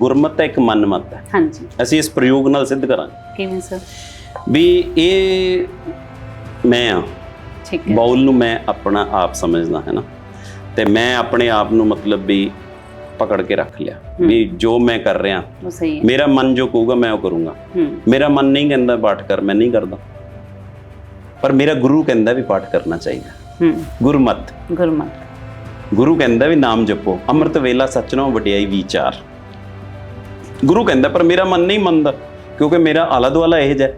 ਗੁਰਮਤਿ ਇੱਕ ਮਨਮਤ ਹੈ। ਹਾਂਜੀ। ਅਸੀਂ ਇਸ ਪ੍ਰਯੋਗ ਨਾਲ ਸਿੱਧ ਕਰਾਂਗੇ। ਕਿਵੇਂ ਸਰ? ਵੀ ਇਹ ਮੈਂ ਆ ਠੀਕ ਹੈ। ਬਾਉਲ ਨੂੰ ਮੈਂ ਆਪਣਾ ਆਪ ਸਮਝਦਾ ਹੈ ਨਾ? ਤੇ ਮੈਂ ਆਪਣੇ ਆਪ ਨੂੰ ਮਤਲਬ ਵੀ ਪਕੜ ਕੇ ਰੱਖ ਲਿਆ। ਵੀ ਜੋ ਮੈਂ ਕਰ ਰਿਹਾ ਉਹ ਸਹੀ ਹੈ। ਮੇਰਾ ਮਨ ਜੋ ਕਹੂਗਾ ਮੈਂ ਉਹ ਕਰੂੰਗਾ। ਹੂੰ। ਮੇਰਾ ਮਨ ਨਹੀਂ ਕਹਿੰਦਾ ਪਾਠ ਕਰ ਮੈਂ ਨਹੀਂ ਕਰਦਾ। ਪਰ ਮੇਰਾ ਗੁਰੂ ਕਹਿੰਦਾ ਵੀ ਪਾਠ ਕਰਨਾ ਚਾਹੀਦਾ। ਹੂੰ। ਗੁਰਮਤ। ਗੁਰਮਤ। ਗੁਰੂ ਕਹਿੰਦਾ ਵੀ ਨਾਮ ਜਪੋ। ਅੰਮ੍ਰਿਤ ਵੇਲਾ ਸਚਨੋ ਵਡਿਆਈ ਵਿਚਾਰ। ਗੁਰੂ ਕਹਿੰਦਾ ਪਰ ਮੇਰਾ ਮਨ ਨਹੀਂ ਮੰਨਦਾ ਕਿਉਂਕਿ ਮੇਰਾ ਆਲਾ ਦੁਆਲਾ ਇਹ ਜਿਹਾ।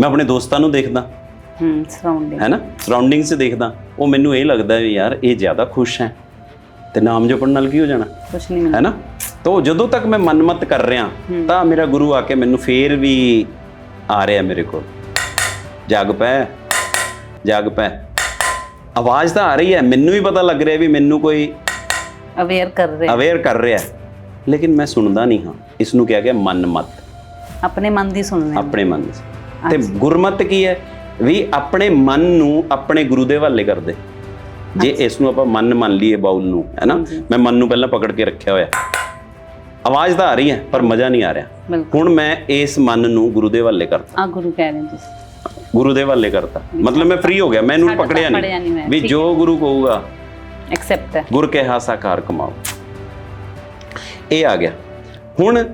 ਮੈਂ ਆਪਣੇ ਦੋਸਤਾਂ ਨੂੰ ਦੇਖਦਾ। ਹੂੰ ਸਰਾਊਂਡਿੰਗ ਹੈ ਨਾ ਸਰਾਊਂਡਿੰਗ 'ਚ ਦੇਖਦਾ। ਉਹ ਮੈਨੂੰ ਇਹ ਲੱਗਦਾ ਵੀ ਯਾਰ ਇਹ ਜ਼ਿਆਦਾ ਖੁਸ਼ ਹੈ। ਤੇ ਨਾਮ ਜਪਣ ਨਾਲ ਕੀ ਹੋ ਜਾਣਾ? ਕੁਛ ਨਹੀਂ ਹੈ ਨਾ ਤੋ ਜਦੋਂ ਤੱਕ ਮੈਂ ਮਨਮਤ ਕਰ ਰਿਹਾ ਤਾਂ ਮੇਰਾ ਗੁਰੂ ਆ ਕੇ ਮੈਨੂੰ ਫੇਰ ਵੀ ਆ ਰਿਹਾ ਮੇਰੇ ਕੋਲ। ਜਾਗ ਪੈ ਜਾਗ ਪੈ। ਆਵਾਜ਼ ਤਾਂ ਆ ਰਹੀ ਹੈ। ਮੈਨੂੰ ਵੀ ਪਤਾ ਲੱਗ ਰਿਹਾ ਵੀ ਮੈਨੂੰ ਕੋਈ ਅਵੇਅਰ ਕਰ ਰਹੇ। ਅਵੇਅਰ ਕਰ ਰਿਹਾ। ਲੇਕਿਨ ਮੈਂ ਸੁਣਦਾ ਨਹੀਂ ਹਾਂ। ਇਸ ਨੂੰ ਕਿਹਾ ਗਿਆ ਮਨਮਤ। ਆਪਣੇ ਮਨ ਦੀ ਸੁਣਨੇ ਆਪਣੇ ਮਨ ਦੀ ਤੇ ਗੁਰਮਤ ਕੀ ਹੈ? ਵੀ ਆਪਣੇ ਮਨ ਨੂੰ ਆਪਣੇ ਗੁਰੂ ਦੇ ਹਵਾਲੇ ਕਰਦੇ। ਜੇ ਇਸ ਨੂੰ ਆਪਾਂ ਮਨ ਮੰਨ ਲਈਏ ਬਾਉਲ ਨੂੰ ਹੈ ਨਾ? ਮੈਂ ਮਨ ਨੂੰ ਪਹਿਲਾਂ ਪਕੜ ਕੇ ਰੱਖਿਆ ਹੋਇਆ। ਆਵਾਜ਼ ਤਾਂ ਆ ਰਹੀ ਹੈ ਪਰ ਮਜ਼ਾ ਨਹੀਂ ਆ ਰਿਹਾ। ਹੁਣ ਮੈਂ ਇਸ ਮਨ ਨੂੰ ਗੁਰੂ ਦੇ ਹਵਾਲੇ ਕਰਤਾ। ਆ ਗੁਰੂ ਕਹਿ ਰਹੇ ਤੁਸੀਂ। ਗੁਰੂ ਦੇ ਹਵਾਲੇ ਕਰਤਾ। ਮਤਲਬ ਮੈਂ ਫ੍ਰੀ ਹੋ ਗਿਆ। ਮੈਨੂੰ ਪਕੜਿਆ ਨਹੀਂ। ਵੀ ਜੋ ਗੁਰੂ ਕਹੂਗਾ ਐਕਸੈਪਟ ਹੈ। ਗੁਰ ਕੇ ਹਾਸਾ ਕਾਰ ਕਮਾਓ। ਇਹ ਆ ਗਿਆ। ਹੁਣ